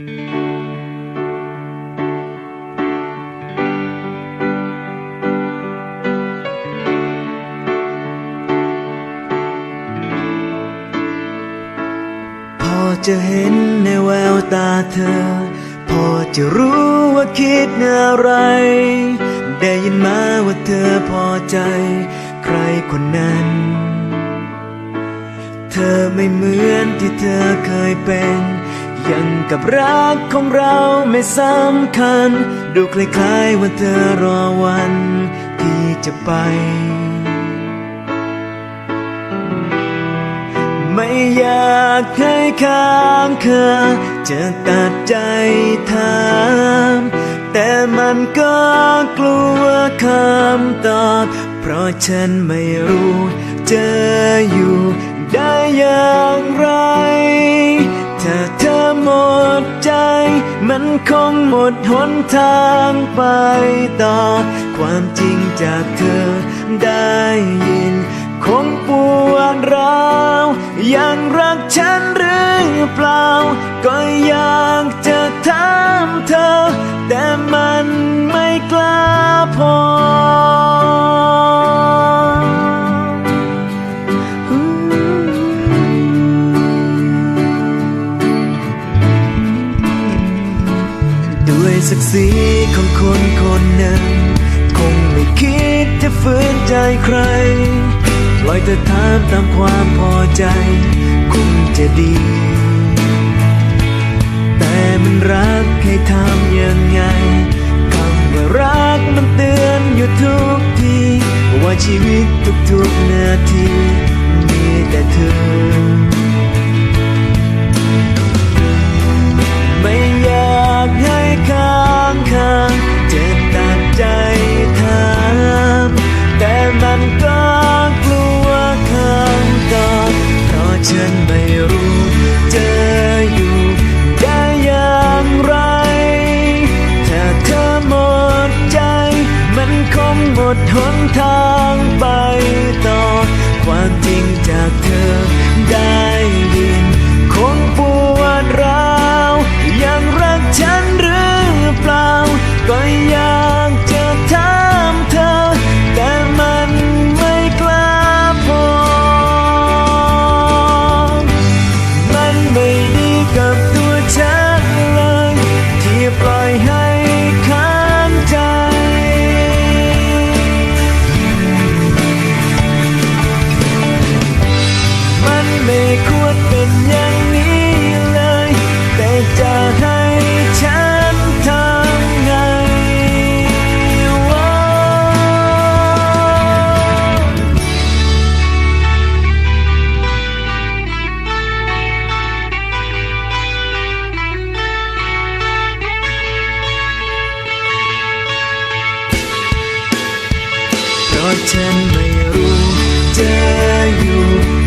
พอจะเห็นในแววตาเธอ พอจะรู้ว่าคิดอะไร ได้ยินมาว่าเธอพอใจ ใครคนนั้น เธอไม่เหมือนที่เธอเคยเป็น ยังกับรักของเราไม่สำคัญ ดูคล้ายๆว่าเธอรอวันที่จะไป ไม่อยากให้ค้างคาจะตัดใจถามแต่มันก็กลัวคำตอบ เพราะฉันไม่รู้จะอยู่ได้อย่างไร ถ้าเธอ มันคงหมดหนทางไปต่อ ความจริงจากเธอได้ยิน คงปวดร้าวยังรักฉันหรือเปล่า ด้วยศักดิ์ศรีของคนคนหนึ่ง คงไม่คิดจะฝืนใจใครปล่อยเธอถามตามความพอใจ คงจะดี แต่มันรักให้ทำยังไงคำว่ารักมันเตือนอยู่ทุกที ว่าชีวิตทุกๆนาที ดหนทางไป ฉันไม่รู้จะอยู่